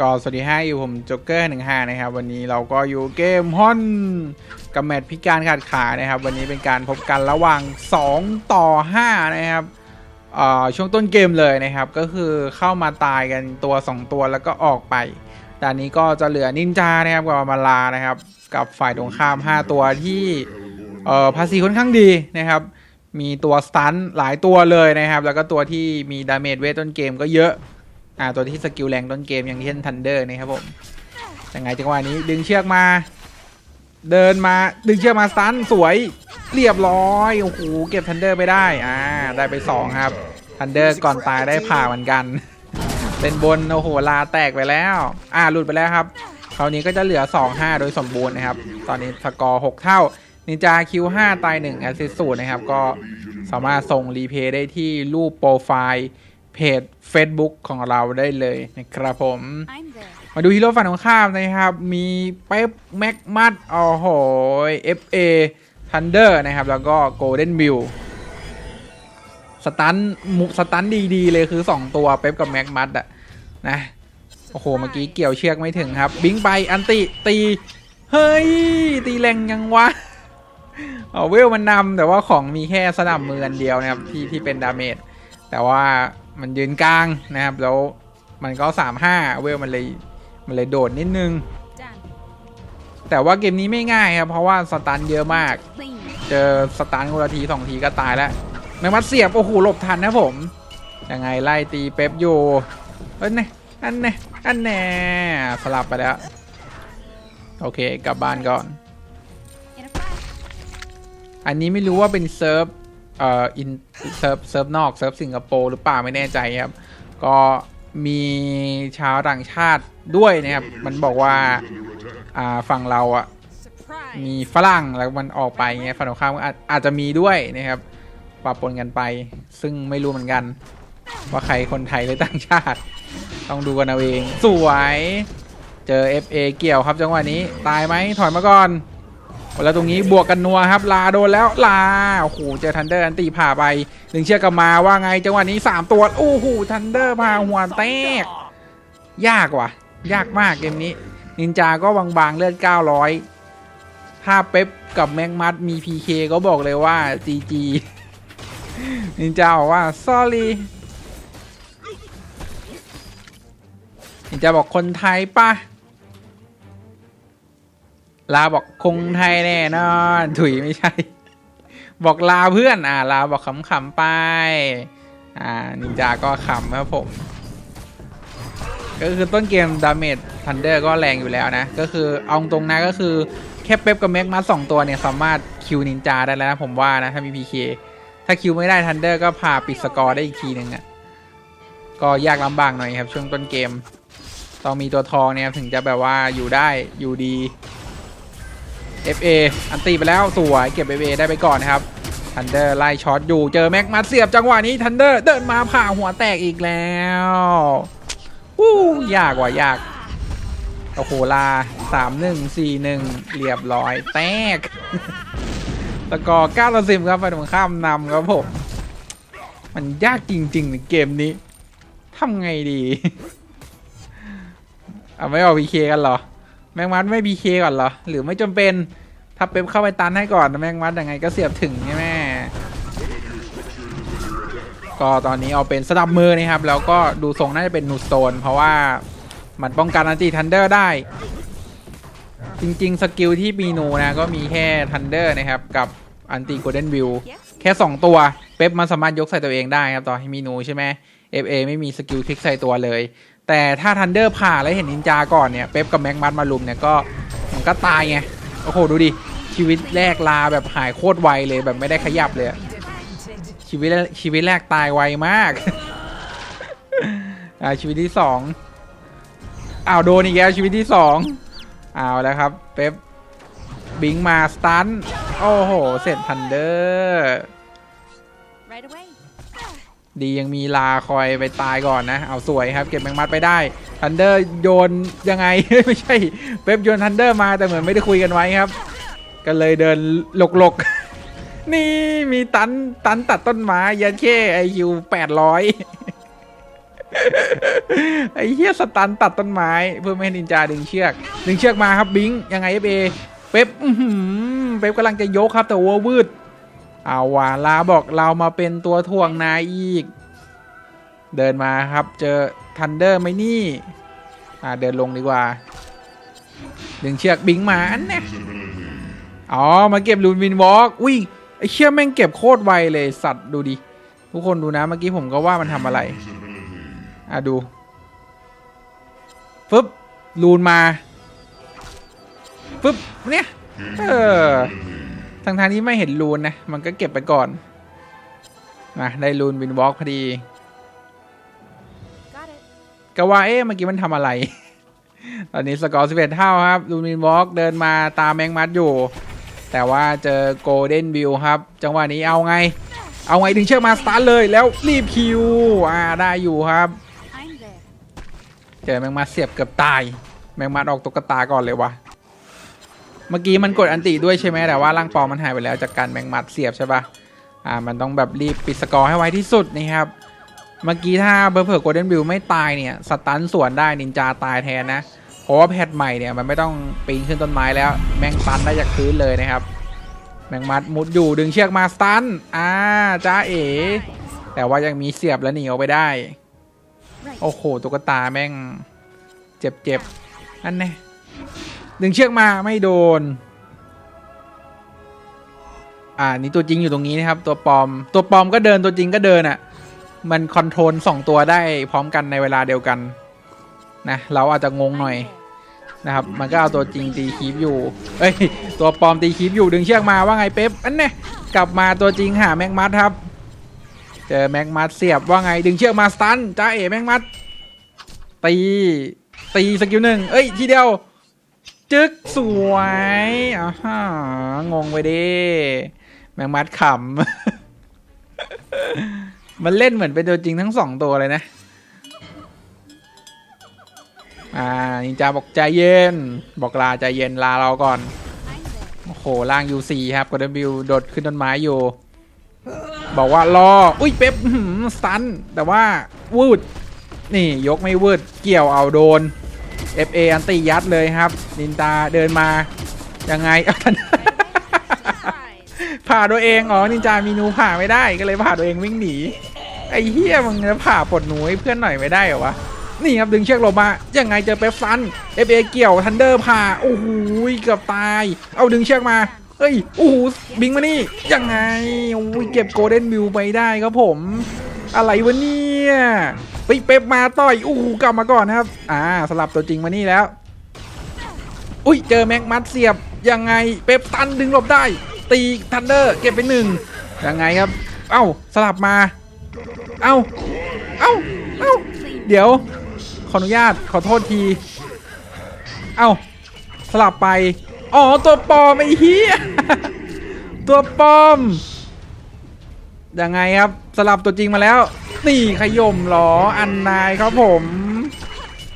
ก็สวัสดีฮะอยู่ผมโจ๊กเกอร์หนึ่งห้านะครับ วันนี้เราก็อยู่เกมฮอนกับแมตพิการขาดขานะครับ วันนี้เป็นการพบกันระหว่าง 2 ต่อ 5 นะครับช่วงต้นเกมเลยนะครับ ก็คือเข้ามาตายกันตัว 2 ตัวแล้วก็ออกไปด่านนี้ก็จะเหลือนินจานะครับกับมาลานะครับ กับฝ่ายตรงข้าม 5 ตัวที่ภาษีค่อนข้างดีนะครับ มีตัวสตันหลายตัวเลยนะครับ แล้วก็ตัวที่มีดาเมจเวทต้นเกมก็เยอะ อ่าตัวที่สกิลแรงต้นเกมอย่างเช่นทันเดอร์นะครับผมยังไงจังหวะนี้ดึงเชือกมา เดินมาดึงเชือกมาสตันสวยเรียบร้อยโอ้โหเก็บทันเดอร์ไปได้อ่าได้ไปสองครับทันเดอร์ก่อนตายได้ผ่าเหมือนกัน เป็นบนโอ้โหลาแตกไปแล้ว อ่าหลุดไปแล้วครับคราวนี้ก็จะเหลือ 2-5 โดยสมบูรณ์นะครับ ตอนนี้สกอร์ 6 เท่า นินจาคิว5ตาย1แอสซิสต์นะครับ ก็สามารถส่งรีเพย์ได้ที่รูปโปรไฟล์ เพจ Facebook ของเราได้เลยนะครับผม I'm there. มาดูฮีโร่ฝั่งตรงข้ามนะครับ มีเป๊ปแม็กมัดโอ้โห FA Thunder นะครับ แล้วก็ Golden Bill สตันมุสตันดีๆ เลยคือ 2 ตัวเป๊ปกับแม็กมัดอะนะ โอ้โห เมื่อกี้เกี่ยวเชือกไม่ถึงครับ บิงไปอันติตี เฮ้ย ตีแรงยังวะเอาเวลมันนำแต่ว่าของมีแค่สนับมืออันเดียวนะครับที่ที่เป็นดาเมจแต่ว่า มันยืนกลางนะครับ แล้วมันก็สามห้าเวลมันเลยมันเลยโดดนิดนึง แต่ว่าเกมนี้ไม่ง่ายครับ เพราะว่าสตันเยอะมาก เจอสตันคนละทีสองทีก็ตายแล้วแมงมัดเสียบ โอ้โหหลบทันนะผม ยังไงไล่ตีเป๊ปอยู่เอ้ยเนี่ยอันเนี่ยอันแน่สลับไปแล้ว โอเคกลับบ้านก่อน อันนี้ไม่รู้ว่าเป็นเซิร์ฟ เอ่ออินเซิร์ฟเซิร์ฟนอกเซิร์ฟสิงคโปร์หรือเปล่าไม่แน่ใจครับ ก็มีชาวต่างชาติด้วยนะครับ มันบอกว่าอ่าฝั่งเราอะมีฝรั่งแล้วมันออกไปเงี้ยฝั่งตรงข้ามก็อาจอาจจะมีด้วยนะครับปะปนกันไป ซึ่งไม่รู้เหมือนกัน ว่าใครคนไทยหรือต่างชาติ ต้องดูกันเอาเอง สวย เจอ FA เกี่ยวครับจังหวะนี้ ตายไหมถอยมาก่อน แล้วตรงนี้บวกกันนัวครับ ลาโดนแล้วลาโอ้โหเจอทันเดอร์อันตีผ่าไปดึงเชือกกมาว่าไงจังหวะนี้ 3 ตัวโอ้โหทันเดอร์พาหัวแตก ยากว่ะ ยากมากเกมนี้ นินจาก็บางๆเลือด 900 ถ้าเป๊ปกับแม็กมัดมี PK ก็บอกเลยว่า GG นินจาบอกว่า sorry นินจาบอกคนไทยปะ ลาบอกคงไทยแน่นอน ถุยไม่ใช่ บอกลาเพื่อน อ่า ลาบอกขำๆไป อ่า นินจาก็ขำครับผม ก็คือต้นเกมดาเมจทันเดอร์ก็แรงอยู่แล้วนะ ก็คือเอาตรงนะก็คือแค่เป๊ปกับแม็กมัสองตัวเนี่ย สามารถคิวนินจาได้แล้วนะผมว่านะ ถ้ามี PK ถ้าคิวไม่ได้ทันเดอร์ก็พาปิดสกอร์ได้อีกทีหนึ่งอะ่ะก็ยากลำบากหน่อยครับ ช่วงต้นเกม ต้องมีตัวทองเนี่ยถึงจะแบบว่าอยู่ได้อยู่ดี FA อันตีไปแล้วสวยเก็บ FA ได้ไปก่อนนะครับทันเดอร์ไล่ช็อตอยู่เจอแม็กมัสเสียบจังหวะนี้ทันเดอร์เดินมาผ่าหัวแตกอีกแล้วอู้ยากว่ะยากโอ้โหลาสามหนึ่งสี่หนึ่งเรียบร้อยแตกตะกอร์เก้าต่อสิบครับฝ่ายตรงข้ามนำครับผม มันยากจริงๆในเกมนี้ทำไงดี เอาไม่เอาพีเคกันเหรอ แมงมัดไม่พีเคก่อนเหรอ หรือไม่จำเป็นถ้าเป๊ปเข้าไปตันให้ก่อนแมงมัดยังไงก็เสียบถึงใช่ไหมก็ตอนนี้เอาเป็นสนับมือนะครับ แล้วก็ดูทรงน่าจะเป็นนูสโตน เพราะว่ามันป้องกันอันติทันเดอร์ได้ จริง ๆ สกิลที่มีนูนะ ก็มีแค่ทันเดอร์นะครับ กับอันติโกลเด้นวิวแค่ 2 ตัว เป๊ปมันสามารถยกใส่ตัวเองได้ครับตอนที่มีนูใช่ไหม FA ไม่มีสกิลคลิกใส่ตัวเลย แต่ถ้าทันเดอร์ผ่าแล้วเห็นนินจาก่อนเนี่ยเป๊ปกับแม็กมัดมาลุมเนี่ยก็มันก็ตายไง โอ้โห ดูดิ ชีวิตแรกลาแบบหายโคตรไวเลยแบบไม่ได้ขยับเลย ชีวิตชีวิตแรกตายไวมากอ่าชีวิตที่สองอ้าวโดนอีกแล้วชีวิตที่สองเอาแล้วครับ เป๊ปบิงมาสตันโอ้โห เสร็จทันเดอร์ ดียังมีลาคอยไปตายก่อนนะ เอาสวยครับ เก็บแมงมัดไปได้ทันเดอร์โยนยังไง ไม่ใช่เป๊ปโยนทันเดอร์มาแต่เหมือนไม่ได้คุยกันไว้ครับ ก็เลยเดินหลกๆ นี่มีตันตันตัดต้นไม้ยันเข้ไอคิวแปดร้อยไอ้เหี้ยสตันตัดต้นไม้ เพื่อไม่ให้นินจาดึงเชือก ดึงเชือกมาครับบิงยังไงเอฟเอเป๊ปเป๊ปกำลังจะยกครับแต่วัววืด เอาว่ะลาบอกเรามาเป็นตัวถ่วงนายอีก เดินมาครับเจอทันเดอร์ไหมนี่อ่าเดินลงดีกว่า ดึงเชือกบิงมาอันเนี้ยอ๋อ มาเก็บลูนวินวอล์กอุ้ยไอเชือกแม่งเก็บโคตรไวเลยสัตว์ดูดิ ทุกคนดูนะเมื่อกี้ผมก็ว่ามันทำอะไร อะดูฟึบลูนมาฟึบเนี่ยเออ ทางทางนี้ไม่เห็นลูนนะ มันก็เก็บไปก่อนมาได้ลูนวินวอล์กพอดี Got it. ก็ว่าเอ๊ะเมื่อกี้มันทำอะไร ตอนนี้สกอร์11เท่าครับลูมินวอล์กเดินมาตามแมงมัดอยู่ แต่ว่าเจอโกลเด้นวิวครับ จังหวะนี้เอาไง เอาไงดึงเชือกมาสตาร์ทเลยแล้วรีบคิวอ่าได้อยู่ครับ I'm there. เจอแมงมัดเสียบเกือบตาย แมงมัดออกตุ๊กตาก่อนเลยวะ เมื่อกี้มันกดอันติด้วยใช่ไหมแต่ว่าร่างปอมมันหายไปแล้วจากการแมงมัดเสียบใช่ปะอ่ามันต้องแบบรีบปิดสกอร์ให้ไวที่สุดนี่ครับเมื่อกี้ถ้าเบอร์เผื่อโกลเด้นบิวไม่ตายเนี่ยสตันสวนได้นินจาตายแทนนะเพราะว่าแพทใหม่เนี่ยมันไม่ต้องปีนขึ้นต้นไม้แล้ว แมงตันได้จากพื้นเลยนะครับ แมงมัดมุดอยู่ดึงเชือกมาสตันอ่าจ้าเอ๋แต่ว่ายังมีเสียบแล้วหนีออกไปได้ โอ้โหตุ๊กตาแม่ง เจ็บเจ็บอันแน่ ดึงเชือกมาไม่โดน อ่า นี่ตัวจริงอยู่ตรงนี้นะครับ ตัวปลอม ตัวปลอมก็เดินตัวจริงก็เดินอะ่ะ มันคอนโทรลสองตัวได้พร้อมกันในเวลาเดียวกันนะเราอาจจะงงหน่อยนะครับ มันก็เอาตัวจริงตีคีบอยู่ เอ้ย ตัวปลอมตีคีบอยู่ดึงเชือกมาว่าไงเป๊ปอันเนี้ยกลับมาตัวจริงหาแม็กมัดครับ เจอแม็กมัดเสียบว่าไงดึงเชือกมาสตันจ้าเอ๋แม็กมัดตีตีสกิลหนึ่งเอ้ยทีเดียว จึกสวยอ่าฮะงงไปดิแมงมัดขำ มันเล่นเหมือนเป็นตัวจริงทั้งสองตัวเลยนะ อ่านินจาบอกใจเย็น บอกลาใจเย็นลาเราก่อน โอ้โหล่าง U4 ครับกดบิวโดดขึ้นต้นไม้อยู่ บอกว่ารอ อุ้ยเป๊ปสตัน แต่ว่าวืด นี่ยกไม่วืด เกี่ยวเอาโดน FA อันตียัดเลยครับ นินตาเดินมา ยังไง ผ่าตัวเองอ๋อนินจามีนูผ่าไม่ได้ก็เลยผ่าตัวเองวิ่งหนี ไอ้เฮียมึงจะผ่าปลดหนูให้เพื่อนหน่อยไม่ได้เหรอวะนี่ครับดึงเชือกลงมา ยังไงเจอเป๊ปซัน FA เอเกี่ยวทันเดอร์ผ่าโอ้โหเกือบตาย เอาดึงเชือกมาเฮ้ยโอ้โหบิงมานี่ ยังไงโอ้ยเก็บโกลเด้นวิวไปได้ครับผม อะไรวะเนี่ย เฮ้ยเป๊ปมาต่อยโอ้กลับมาก่อนนะครับ อ่าสลับตัวจริงมานี่แล้ว อุ้ยเจอแม็กมัดเสียบยังไงเป๊ปตันดึงหลบได้ ตีทันเดอร์เก็บไปหนึ่งยังไงครับ เอ้าสลับมา เอ้าเอ้าเอ้าเดี๋ยว ขออนุญาตขอโทษที เอ้าสลับไป อ๋อตัวปลอมไอ้เหี้ยตัวปลอมยังไงครับสลับตัวจริงมาแล้ว นี่ขย่มเหรออันนายครับผม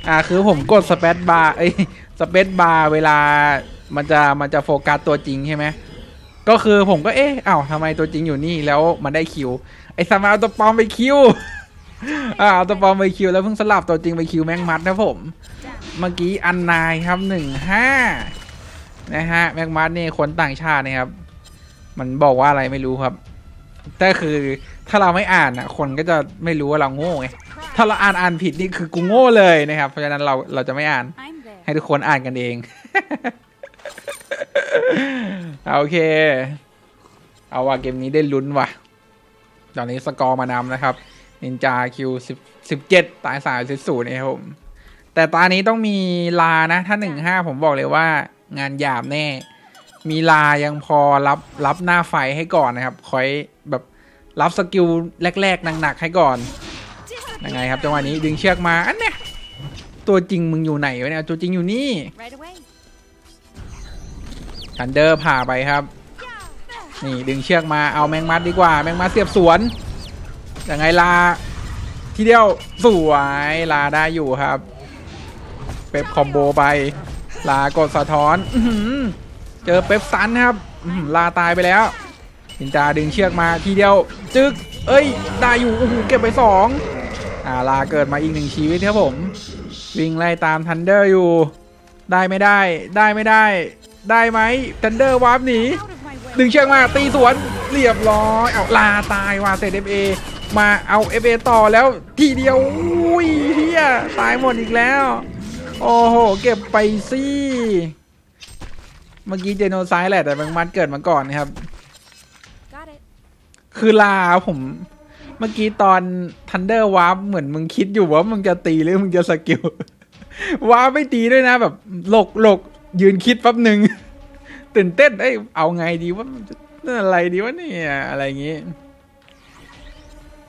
อ่าคือผมกดสเปซบาร์เอ้สเปซบาร์เวลามันจะมันจะโฟกัสตัวจริงใช่ไหมก็คือผมก็เอ๊ะอ้าวทำไมตัวจริงอยู่นี่แล้วมันได้คิว ไอ้สมาร์เอาตัวปลอมไปคิวอ่าเอาตัวปลอมไปคิวแล้วเพิ่งสลับตัวจริงไปคิวแมงมัดนะผม เมื่อกี้อันนายครับหนึ่งห้านะฮะแมงมัดนี่ยคนต่างชาตินะครับ มันบอกว่าอะไรไม่รู้ครับแต่คือ ถ้าเราไม่อ่านอะ คนก็จะไม่รู้ว่าเราโง่ไงถ้าเราอ่านอ่านผิดนี่คือกูโง่เลยนะครับ เพราะฉะนั้นเราเราจะไม่อ่าน I'm there. ให้ทุกคนอ่านกันเอง โอเค เอาว่าเกมนี้ได้ลุ้นว่ะ ตอนนี้สกอร์มานำนะครับนินจาคิวสิบสิบเจ็ดตายสามสิบศูนย์นะครับผมแต่ตอนนี้ต้องมีลานะ ถ้าหนึ่งห้าผมบอกเลยว่า งานหยาบแน่ มีลายังพอรับรับหน้าไฟให้ก่อนนะครับ คอยแบบ รับสกิลแรก ๆ หนักๆให้ก่อนยังไงครับจังหวะนี้ดึงเชือกมาอันเนี้ยตัวจริงมึงอยู่ไหนวะเนี่ยตัวจริงอยู่นี่ทันเดอร์ผ่าไปครับ นี่ดึงเชือกมาเอาแมงมัดดีกว่า แมงมัดเสียบสวนยังไงลาทีเดียวสวยลาได้อยู่ครับ เป๊ปคอมโบไป ลากดสะท้อนอเจอเป๊ปซันครับลาตายไปแล้ว นินจาดึงเชือกมาทีเดียวจึกเอ้ยได้อยู่โอ้โหเก็บไปสองอ่าลาเกิดมาอีกหนึ่งชีวิตครับผม วิ่งไล่ตามทันเดอร์อยู่ ได้ไม่ได้ได้ไม่ได้ ได้ไหมทันเดอร์วาร์ปหนีดึงเชือกมาตีสวนเรียบร้อยเอาลาตายว่ะเสร็จ FA มาเอา FA ต่อแล้วทีเดียวอุ้ยเฮียตายหมดอีกแล้ว โอ้โห เก็บไปสิเมื่อกี้เจโนไซด์แหละแต่บางมันเกิดมาก่อนนะครับ คือลาผมเมื่อกี้ตอนทันเดอร์วาร์ปเหมือนมึงคิดอยู่ว่ามึงจะตีหรือมึงจะสกิลวาร์ปไม่ตีด้วยนะแบบหลกหลกยืนคิดแป๊บหนึ่งตื่นเต้นเอ้ยเอาไงดีว่ามันจะนั่นอะไรดีวะเนี่ยอะไรอย่างงี้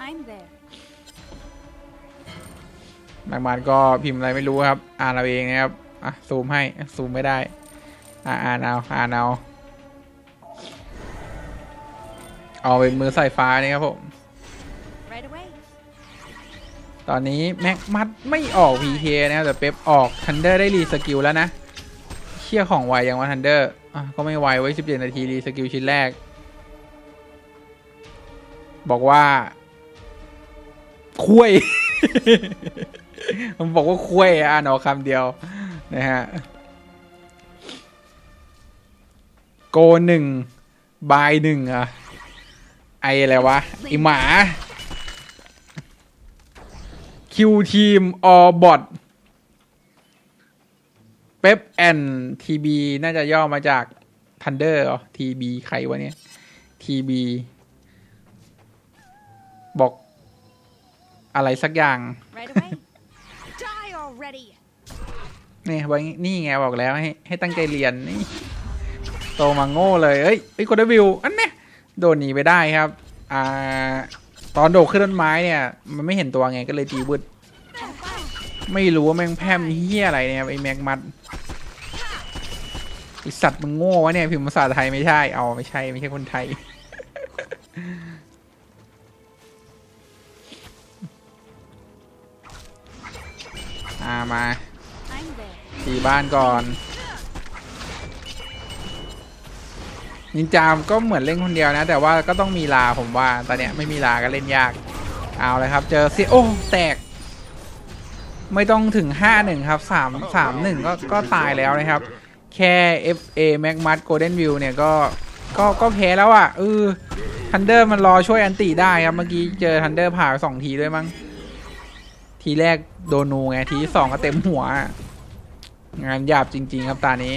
I'm there. บางมันก็พิมพ์อะไรไม่รู้ครับ อ่านเอาเองนะครับ อะซูมให้ซูมไม่ได้ อ่าอ่านเอาอ่านเอา เอาเป็นมือใส่ฟ้านี่ครับผม Right away. ตอนนี้แม็กมัดไม่ออก PK นะครับแต่เป๊ปออกทันเดอร์ได้รีสกิลแล้วนะ เชี่ยของไวยังว่าทันเดอร์อะก็ไม่ไวไว้ 17 นาทีรีสกิลชิ้นแรก บอกว่าคุยมันบอกว่าคุยอ่านออกคำเดียวนะฮะโกหนึ่งบายหนึ่งอะ ไออะไรวะไอหมาคิวทีมออบอทเป๊ปแอนทีบีน่าจะย่อมาจากทันเดอร์อ๋อทีบีใครวะเนี่ยทีบีบอกอะไรสักอย่าง Right away. Die already. นี่ไว้นี่ไงบอกแล้วให้ให้ตั้งใจเรียนนี่โตมาโง่เลย เอ้ยไอ้ยโคดวิว อันเนี้ย โดนหนีไปได้ครับ อ่า ตอนโดดขึ้นต้นไม้เนี่ย มันไม่เห็นตัวไงก็เลยตีวืดไม่รู้ว่าแม่งแพมเฮียอะไรเนี่ยไอ้แม็กมัดไอสัตว์มึงโง่วะเนี่ยพิมพ์ภาษาไทยไม่ใช่เอาไม่ใช่ไม่ใช่คนไทย อ่ามาตีบ้านก่อน นินจามก็เหมือนเล่นคนเดียวนะ แต่ว่าก็ต้องมีลาผมว่า ตอนเนี้ยไม่มีลาก็เล่นยาก เอาเลยครับ เจอเสียโอ้แตก ไม่ต้องถึง 5-1 ครับ 3 3-1 ก็ก็ตายแล้วนะครับ แค่ FA Mac m u d Golden View เนี่ยก็ก็ก็แพ้แล้วอะเออทันเดอร์มันรอช่วยอันติได้ครับ เมื่อกี้เจอทันเดอร์ผ่าสองทีด้วยมั้ง ทีแรกโดนูไง ทีที่สองก็เต็มหัว งานหยาบจริง ๆ ครับตานี้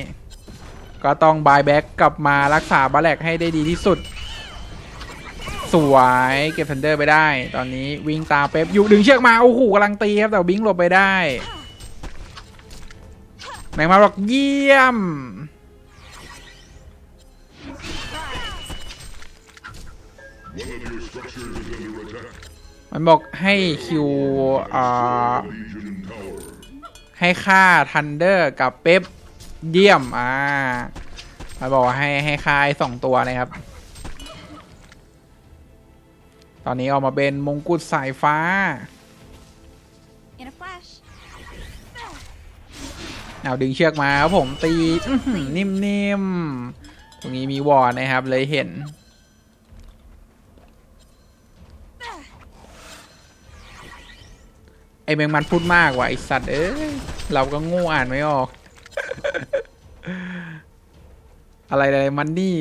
ก็ต้องบายแบ็กกลับมารักษาบาแลกให้ได้ดีที่สุด สวยเก็บทันเดอร์ไปได้ ตอนนี้วิ่งตามเป๊ปอยู่ดึงเชือกมา โอ้โหกำลังตีครับ แต่บิงหลบไปได้แมงมาบอกเยี่ยม มันบอกให้คิวให้ค่าทันเดอร์กับเป๊ป เยี่ยม อ่ามันบอกว่าให้ให้ค่าไอ้สองตัวนะครับ ตอนนี้ออกมาเป็นมงกุฎสายฟ้า In a flash. เอาดึงเชือกมาครับผมตีอื้อหือนิ่มๆ ตรงนี้มีวอร์ดนะครับเลยเห็นไอแมงมันพูดมากว่ะไอสัตว์เอ้ยเราก็โง่อ่านไม่ออก อะไรอะไรมันนี่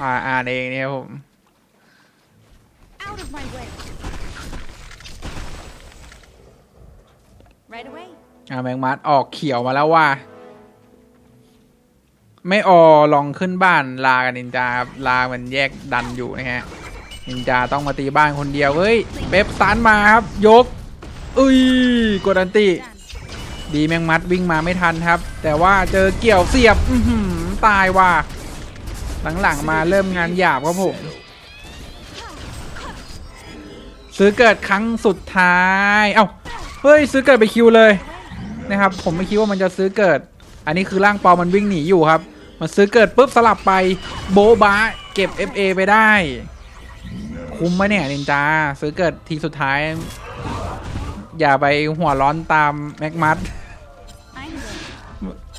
อ่าอ่านเองเนี่ยครับผม Out of my way. Right away. อ่าแมงมัดออกเขียวมาแล้วว่า ไม่ออลองขึ้นบ้านลากับนินจาครับลามันแยกดันอยู่นะฮะ นินจาต้องมาตีบ้านคนเดียว เฮ้ยเป๊ปสตันมาครับ ยก อุ้ยกดอันติ Done. ดีแมงมัดวิ่งมาไม่ทันครับ แต่ว่าเจอเกี่ยวเสียบอื้อหือตายว่ะหลังๆมาเริ่มงานหยาบครับผมซื้อเกิดครั้งสุดท้ายเอ้าเฮ้ยซื้อเกิดไปคิวเลยนะครับ ผมไม่คิดว่ามันจะซื้อเกิด อันนี้คือร่างปอมันวิ่งหนีอยู่ครับ มันซื้อเกิดปุ๊บสลับไปโบบะเก็บ FA ไปได้ คุ้มไหมเนี่ยนินจาซื้อเกิดทีสุดท้าย อย่าไปหัวร้อนตามแม็กมัด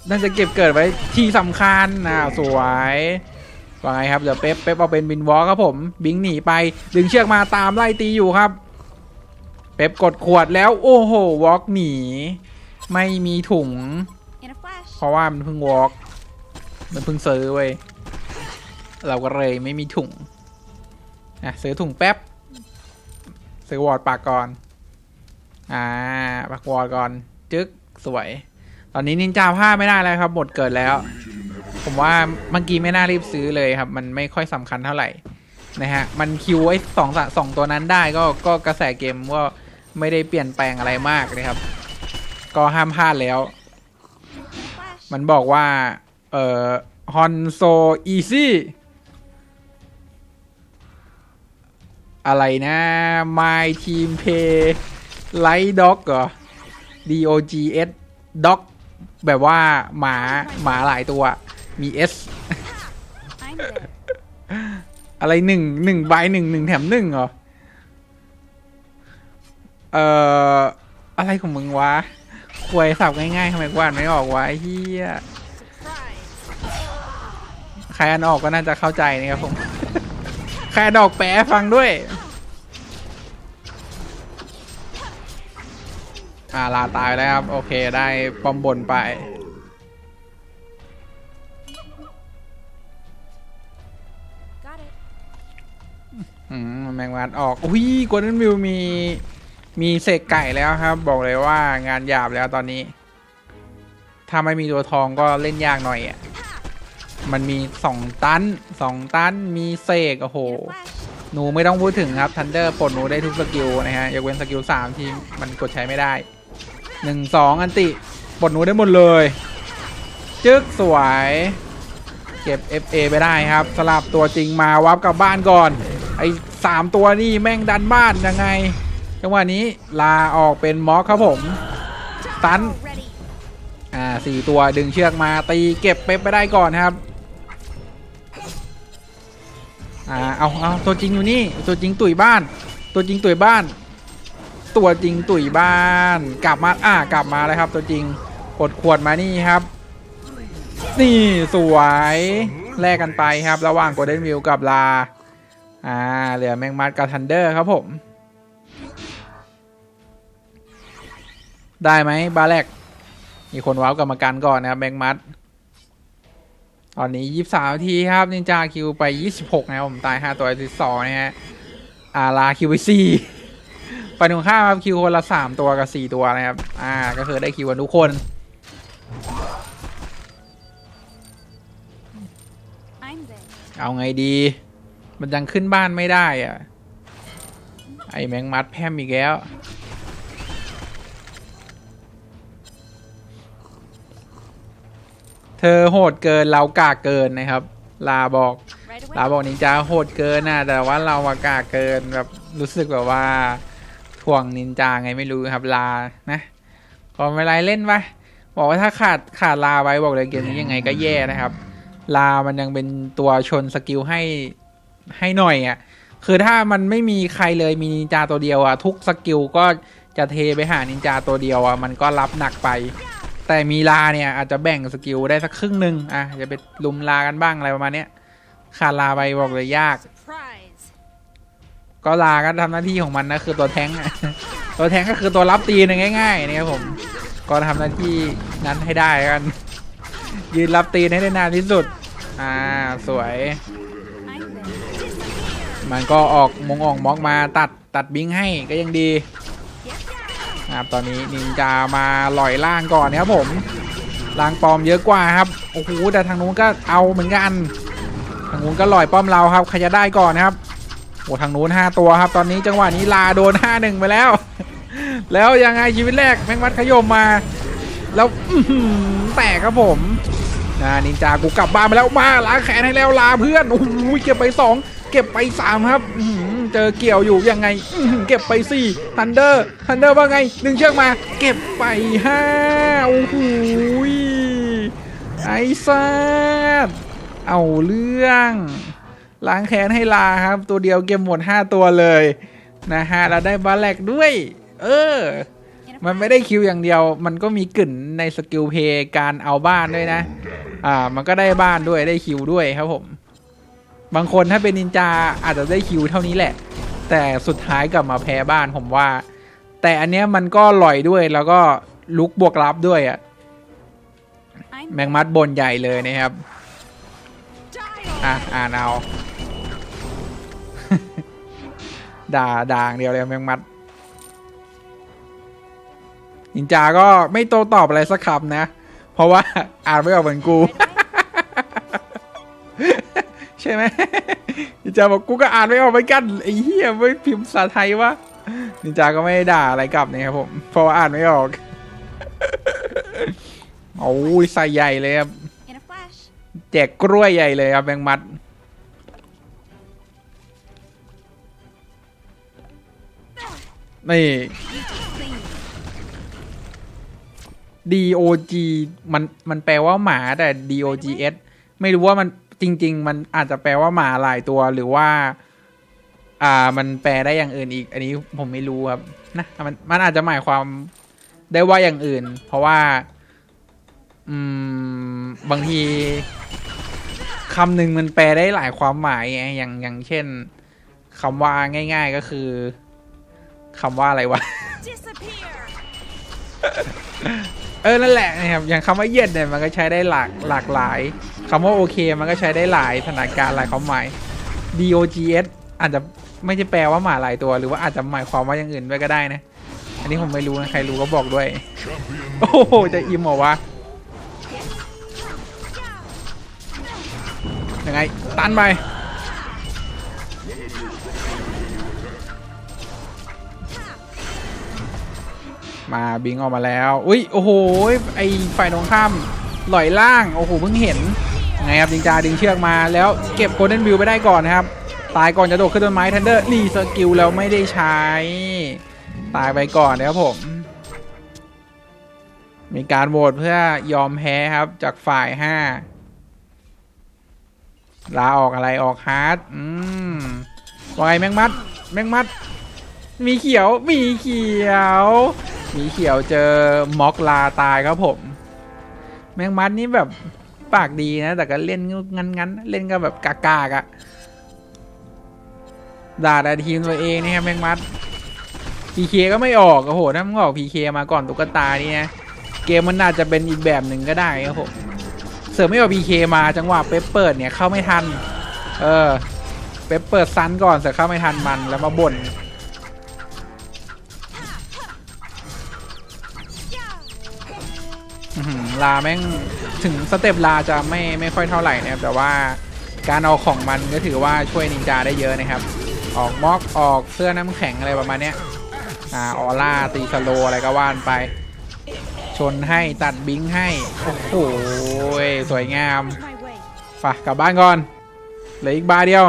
น่าจะเก็บเกิดไว้ที่สำคัญนะสวยสว่าไงครับ เดี๋ยวเป๊ปเป๊ปเอาเป็นบินวอลครับผม บิงหนีไป ดึงเชือกมาตามไล่ตีอยู่ครับ เป๊ปกดขวดแล้ว โอ้โห วอล์กหนี ไม่มีถุง In a flash. เพราะว่ามันเพิ่งวอล์กมันเพิ่งซื้อเว้ย เราก็เลยไม่มีถุงอะซื้อถุงแป๊บ ซื้อวอร์ดปากก่อน อ่า ปากวอร์ดก่อน จึ๊ก สวย ตอนนี้นินจาผ้าไม่ได้แล้วครับ หมดเกิดแล้ว ผมว่าเมื่อกี้ไม่น่ารีบซื้อเลยครับ มันไม่ค่อยสำคัญเท่าไหร่นะฮะ มันคิวไอ้สองสองตัวนั้นได้ก็ก็กระแสเกมก็ไม่ได้เปลี่ยนแปลงอะไรมากนะครับ ก็ห้ามพลาดแล้ว มันบอกว่า เอ่อฮอนโซอีซี่อะไรนะ My Team Play Light Dog เหรอ D O G S Dog แบบว่าหมาหมาหลายตัว มี S I'm there. อะไรหนึ่งหนึ่งใบหนึ่งหนึ่งแถมหนึ่งเหรอ เอ่อ อะไรของมึงวะควยสับง่ายๆทำไมกวาดไม่ออกวะไอ้เฮียใครอ่านออกก็น่าจะเข้าใจนะครับผม ใครอ่านออกแปลให้ฟังด้วย อ่าลาตายแล้วครับ โอเคได้ปอมบนไปอืมแมงวันออก อุ้ยกวนนันวิวมี มีเสกไก่แล้วครับ บอกเลยว่างานหยาบแล้วตอนนี้ ถ้าไม่มีตัวทองก็เล่นยากหน่อยอะ มันมีสองตันสองตันมีเสกโอ้โห หนูไม่ต้องพูดถึงครับทันเดอร์ปลดหนูได้ทุกสกิลนะฮะ ยกเว้นสกิลสามที่มันกดใช้ไม่ได้ หนึ่งสองอันติปลดหนูได้หมดเลย จึ๊กสวย เก็บ FA ไปได้ครับ สลับตัวจริงมาวับกลับบ้านก่อน ไอ้สามตัวนี่แม่งดันบ้านยังไง จังหวะนี้ลาออกเป็นมอกครับผม ตัน อ่าสี่ตัวดึงเชือกมาตีเก็บเป๊ปไปได้ก่อนครับอ่าเอาเอาตัวจริงอยู่นี่ ตัวจริงตุ๋ยบ้าน ตัวจริงตุ๋ยบ้าน ตัวจริงตุ๋ยบ้าน กลับมาอ่ากลับมาเลยครับ ตัวจริงกดขวดมานี่ครับ นี่สวยแลกกันไปครับ ระหว่างโกลเด้นวิวกับลา อ่าเหลือแมงมัดกับทันเดอร์ครับผม ได้ไหมบาแลกมีคนว้าวกรรมการก่อนนะครับแบงมัดตอนนี้23นาทีครับนินจาคิวไป26นะครับผมตาย5ตัวที่2นะฮะอาลาคิวไปสี่ 4ไปตรงข้ามครับคิวคนละ3ตัวกับ4ตัวนะครับ อ่า ก็คือได้คิวกันทุกคน เอาไงดี มันยังขึ้นบ้านไม่ได้อะ ไอแมงมัดแพมอีกแล้วเธอโหดเกินเรากากเกินนะครับ ลาบอก ลาบอกนินจาโหดเกินนะแต่ว่าเราอากาเกินแบบรู้สึกแบบว่า ถ่วงนินจาไงไม่รู้ครับลานะก็ไม่เป็นไรเล่นไปบอกว่าถ้าขาดขาดลาไว้บอกเลยเกมนี้ยังไงก็แย่นะครับ ลามันยังเป็นตัวชนสกิลให้ให้หน่อยอะ่ะคือถ้ามันไม่มีใครเลยมีนินจาตัวเดียวอะ่ะทุกสกิลก็จะเทไปหานินจาตัวเดียวอะ่ะมันก็รับหนักไป แต่มีลาเนี่ยอาจจะแบ่งสกิลได้สักครึ่งหนึ่งอะจะไปลุมลากันบ้างอะไรประมาณเนี้ยขาดลาไปบอกเลยยาก ก็ลาก็ทำหน้าที่ของมันนะคือตัวแท้งตัวแท้งก็คือตัวรับตีนง่ายๆนะครับผมก็ทำหน้าที่นั้นให้ได้กัน ยืนรับตีนให้ได้นานที่สุด อ่าสวย มันก็ออกมงออกมอกมาตัดตัดบิงให้ก็ยังดีนะครับตอนนี้นินจามาลอยล่างก่อนนะครับผมล่างปอมเยอะกว่าครับโอ้โหแต่ทางนู้นก็เอาเหมือนกัน ทางนู้นก็ลอยป้อมเราครับใครจะได้ก่อนนะครับ โอ้ทางนู้นห้าตัวครับ ตอนนี้จังหวะนี้ลาโดนห้าหนึ่งไปแล้ว แล้วยังไงชีวิตแรกแมงมัดขยมมา แล้วแตกครับผมนะนินจากูกลับบ้านไปแล้วมาล้างแขนให้แล้วลาเพื่อนโอ้โหเก็บไปสองเก็บไปสามครับเจอเกี่ยวอยู่ยังไงเก็บไปสี่ทันเดอร์ทันเดอร์ว่าไงดึงเชือกมา เก็บไปห้าโอ้โหไอ้ซัดเอาเรื่อง ล้างแค้นให้ลาครับ ตัวเดียวเกมหมด 5 ตัวเลย นะฮะแล้วได้บาแลกด้วย เออ มันไม่ได้คิวอย่างเดียว มันก็มีกลิ่นในสกิลเพย์การเอาบ้านด้วยนะ อ่า มันก็ได้บ้านด้วยได้คิวด้วยครับผม บางคนถ้าเป็นนินจาอาจจะได้คิวเท่านี้แหละ แต่สุดท้ายกลับมาแพ้บ้านผมว่า แต่อันเนี้ยมันก็ลอยด้วยแล้วก็ลุกบวกรับด้วยอะ่ะแมงมัดบนใหญ่เลยนะครับ อะอ่านเอา ด่าด่าอย่างเดียวเลยแมงมัดนินจาก็ไม่โตตอบอะไรสักคำนะ เพราะว่าอ่านไม่ออกเหมือนกู ใช่ไหมนินจาบอกกูก็อ่านไม่ออกเหมือนกันไอ้เหี้ยไม่พิมพ์ภาษาไทยวะนินจาก็ไม่ได้ด่าอะไรกลับนะครับผมเพราะว่าอ่านไม่ออกโอ้ยใส่ใหญ่เลยครับ in a flash. แจกกล้วยใหญ่เลยครับแมงมัด นี่ Clean. DOG มันมันแปลว่าหมาแต่ DOGS ไม่รู้ว่ามันจริง ๆ มันอาจจะแปลว่าหมาหลายตัวหรือว่า อ่า มันแปลได้อย่างอื่นอีก อันนี้ผมไม่รู้ครับนะมันมันอาจจะหมายความได้ว่าอย่างอื่น เพราะว่า อืม บางทีคำหนึ่งมันแปลได้หลายความหมายไงอย่างอย่างเช่นคำว่าง่าย ๆก็คือ คำว่าอะไรวะ Disappear. เออ นั่นแหละนะครับ อย่างคำว่าเย็ดเนี่ยมันก็ใช้ได้หลากหลากหลายคำว่าโอเค มันก็ใช้ได้หลายสถานการณ์หลายความหมาย DOGS อาจจะไม่ใช่แปลว่าหมาหลายตัว หรือว่าอาจจะหมายความว่าอย่างอื่นด้วยก็ได้นะ อันนี้ผมไม่รู้นะ ใครรู้ก็บอกด้วย Champion โอ้โห จะอิมเหรอวะยังไง ตันไป มาบิงออกมาแล้ว อุ้ยโอ้โหไอฝ่ายตรงข้ามลอยล่าง โอ้โหเพิ่งเห็นไงครับดิงจาดึงเชือกมาแล้วเก็บโกลเด้นวิวไปได้ก่อนนะครับ ตายก่อนจะโดดขึ้นต้นไม้ทันเดอร์รีสกิลแล้วไม่ได้ใช้ ตายไปก่อนนะครับผม มีการโหวตเพื่อยอมแพ้ครับจากฝ่าย5ลาออกอะไรออกฮาร์ดอืมว่าไงแมงมัด แมงมัด มีเขียว มีเขียว มีเขียวเจอม็อกลาตายครับผม แมงมัดนี่แบบปากดีนะ แต่ก็เล่นงั้นงั้นเล่นก็แบบกากากอะด่าแต่ทีมตัวเองนะครับแมงมัดพีเคก็ไม่ออกโอ้โหถ้ามึงออกพีเคมาก่อนตุ๊กตานี่นะเกมมันอาจจะเป็นอีกแบบหนึ่งก็ได้ครับผมเสริมไม่ออกพีเคมาจังหวะเป๊ปเปิดเนี่ยเข้าไม่ทัน เออเป๊ปเปิดซันก่อนแต่เข้าไม่ทันมันแล้วมาบ่น ลาแม่งถึงสเต็ปลาจะไม่ไม่ค่อยเท่าไหร่นะครับแต่ว่าการออกของมันก็ถือว่าช่วยนินจาได้เยอะนะครับ ออกม็อกออกเสื้อน้ำแข็งอะไรประมาณเนี้ยอ่าออร่าตีสโลอะไรก็ว่านไป ชนให้ตัดบิงให้ โอ้โหสวยงาม My way. ไปกลับบ้านก่อนเหลืออีกบาร์เดียว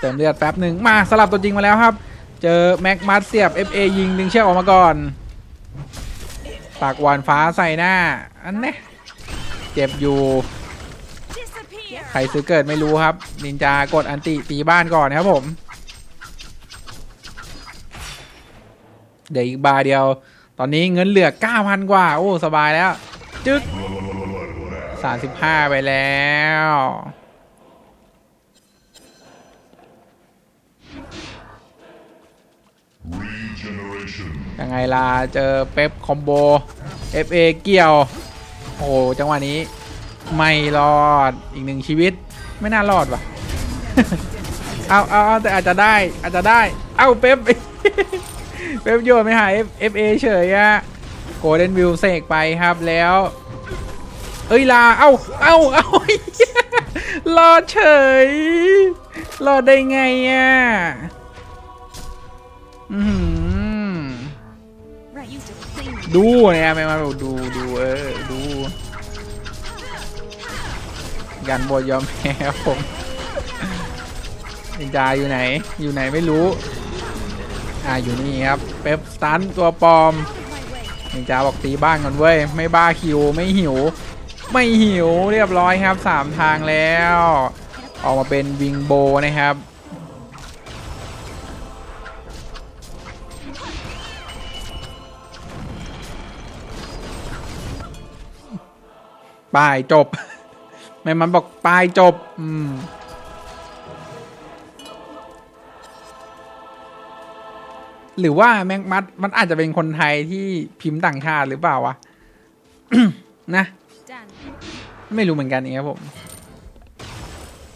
เติมเลือดแป๊บหนึ่งมาสลับตัวจริงมาแล้วครับ เจอแม็กมัดเสียบ FA ยิงดึงเชือกออกมาก่อน ปากหวานฟ้าใส่หน้า อันเนี้เจ็บอยู่ ใครซื้อเกิดไม่รู้ครับ นินจากดอันติตีบ้านก่อนนะครับผม เดี๋ยวอีกบาเดียว ตอนนี้เงินเหลือ 9,000 กว่า โอ้ สบายแล้ว จึ๊ก35 ไปแล้วยังไงล่ะ เจอเป๊ปคอมโบ FA เกี่ยว โอ้โหจังหวะนี้ ไม่รอดอีกหนึ่งชีวิต ไม่น่ารอดว่ะ เอาเอาเอาแต่อาจจะได้อาจจะได้ เอาเป๊ปเป๊ปโยนไม่หา F FA เฉยอะโกลเด้นวิวเสกไปครับแล้ว เอ้ยลา เอ้าเอ้าเอ้ารอดเฉย รอดได้ไงอะ อือ ดูเนี่ยแม่มาดูดูเออดูกันบทยอมแพ้ผมนินจาอยู่ไหน อยู่ไหนไม่รู้ อ่าอยู่นี่ครับ เป๊ปสตันตัวปลอมนินจาบอกตีบ้านก่อนเว้ย ไม่บ้าคิวไม่หิว ไม่หิวเรียบร้อยครับสามทางแล้ว ออกมาเป็นวิงโบนะครับ ไปจบ แม่มันบอกปลายจบ อืมหรือว่าแมงมัดมันอาจจะเป็นคนไทยที่พิมพ์ต่างชาติหรือเปล่าวะ นะ ไม่รู้เหมือนกันเองครับผม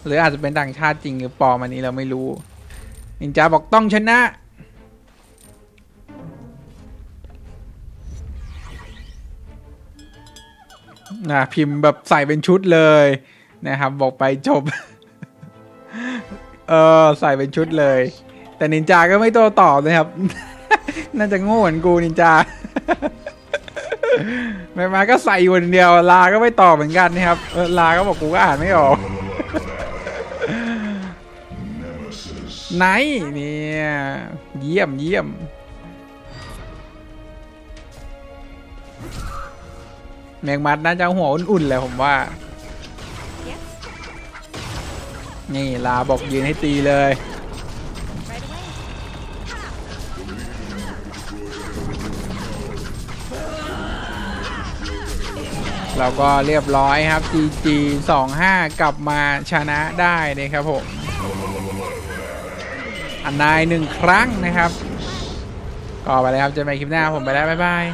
หรืออาจจะเป็นต่างชาติจริงหรือปลอมอันนี้เราไม่รู้ นินจาบอกต้องชนะ นะพิมพ์แบบใส่เป็นชุดเลยนะครับ บอกไปจบ เออใส่เป็นชุดเลย แต่นินจาก็ไม่โต้ตอบนะครับ น่าจะโง่เหมือนกูนินจาไม่มาก็ใส่อยู่คนเดียว ลาก็ไม่ตอบเหมือนกันนะครับเออลาก็บอกกูก็อ่านไม่ออกไหนเนี่ยเยี่ยมเยี่ยม มงมัดน่าจะหัวอุ่นๆแหละผมว่า Yes. นี่ลาบอกยืนให้ตีเลย Right เราก็เรียบร้อยครับ GG 25 กลับมาชนะได้นะครับผม อันนายหนึ่งครั้งนะครับ ก็ไปเลยครับเจอกันใหม่คลิปหน้าผมไปแล้ว บ๊ายบาย